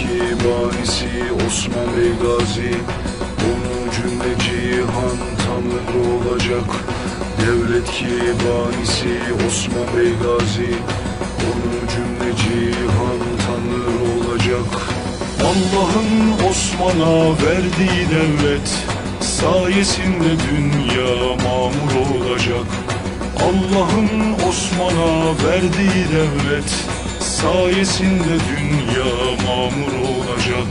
ki banisi Osman Bey Gazi. Onu cümle cihan tanrı olacak. Devlet ki banisi Osman Bey Gazi. Onu cümle cihan tanrı olacak. Allah'ın Osman'a verdiği devlet Sayesinde dünya mamur olacak. Allah'ın Osman'a verdiği devlet Sayesinde dünya mamur olacak.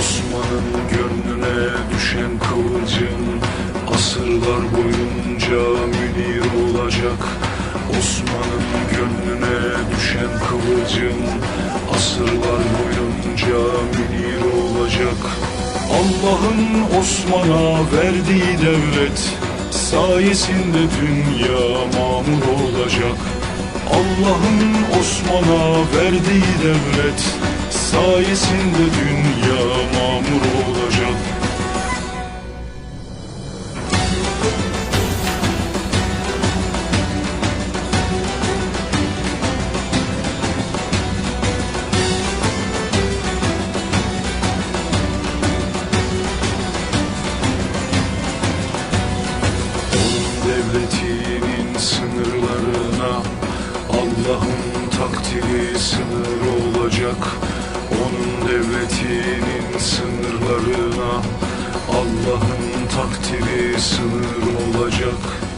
Osman'ın gönlüne düşen kıvılcım Asırlar boyunca münir olacak. Osman'ın gönlüne düşen kıvılcım Asırlar boyunca münir olacak. Allah'ın Osman'a verdiği devlet Sayesinde dünya mamur olacak. Allah'ın Osman'a verdiği devlet Sayesinde dünya mamur olacak devletinin sınırlarına. Allah'ın takdiri sınır olacak. Onun devletinin sınırlarına. Allah'ın takdiri sınır olacak